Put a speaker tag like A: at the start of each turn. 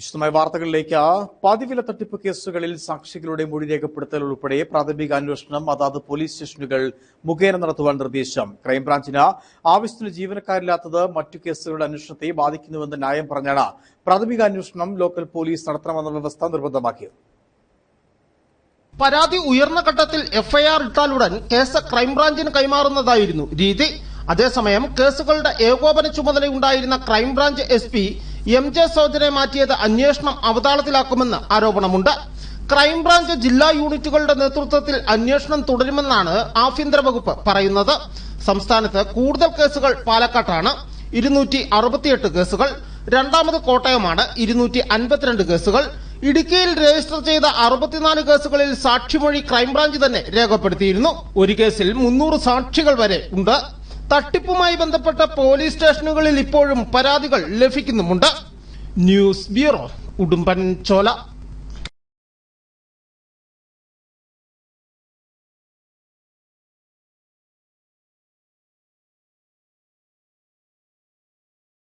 A: വിശദമായ വാർത്തകളിലേക്ക് പതിവില തട്ടിപ്പ് കേസുകളിൽ സാക്ഷികളുടെ മൊഴി രേഖപ്പെടുത്തൽ ഉൾപ്പെടെ പ്രാഥമിക അന്വേഷണം അതാത് പോലീസ് സ്റ്റേഷനുകൾ മുഖേന നടത്തുവാൻ നിർദ്ദേശം. ക്രൈംബ്രാഞ്ചിന് ആവശ്യത്തിന് ജീവനക്കാരില്ലാത്തത് മറ്റു കേസുകളുടെ അന്വേഷണത്തെ ബാധിക്കുന്നുവെന്ന് ന്യായം പറഞ്ഞാണ് പ്രാഥമിക അന്വേഷണം ലോക്കൽ പോലീസ് നടത്തണമെന്ന വ്യവസ്ഥ നിർബന്ധമാക്കിയത്.
B: പരാതി ഉയർന്ന ഘട്ടത്തിൽ എഫ്ഐആർ ഇട്ടാലുടൻ കേസ് ക്രൈംബ്രാഞ്ചിന് കൈമാറുന്നതായിരുന്നു രീതി. അതേസമയം കേസുകളുടെ ഏകോപന ചുമതലയുണ്ടായിരുന്ന crime branch S M J സോജനെ മാറ്റിയത് അന്വേഷണം അവതാളത്തിലാക്കുമെന്ന് ആരോപണമുണ്ട്. ക്രൈംബ്രാഞ്ച് ജില്ലാ യൂണിറ്റുകളുടെ നേതൃത്വത്തിൽ അന്വേഷണം തുടരുമെന്നാണ് ആഭ്യന്തര വകുപ്പ് പറയുന്നത്. സംസ്ഥാനത്ത് കൂടുതൽ കേസുകൾ പാലക്കാട്ടാണ്. ഇരുന്നൂറ്റി അറുപത്തിയെട്ട് കേസുകൾ. രണ്ടാമത് കോട്ടയമാണ്. ഇരുന്നൂറ്റി അൻപത്തിരണ്ട് കേസുകൾ. ഇടുക്കിയിൽ രജിസ്റ്റർ ചെയ്ത അറുപത്തിനാല് കേസുകളിൽ സാക്ഷിമൊഴി ക്രൈംബ്രാഞ്ച് തന്നെ രേഖപ്പെടുത്തിയിരുന്നു. ഒരു കേസിൽ മുന്നൂറ് സാക്ഷികൾ വരെ ഉണ്ട്. തട്ടിപ്പുമായി ബന്ധപ്പെട്ട പോലീസ് സ്റ്റേഷനുകളിൽ ഇപ്പോഴും പരാതികൾ ലഭിക്കുന്നുമുണ്ട്. ന്യൂസ് ബ്യൂറോ ഉടുമ്പൻ ചോല.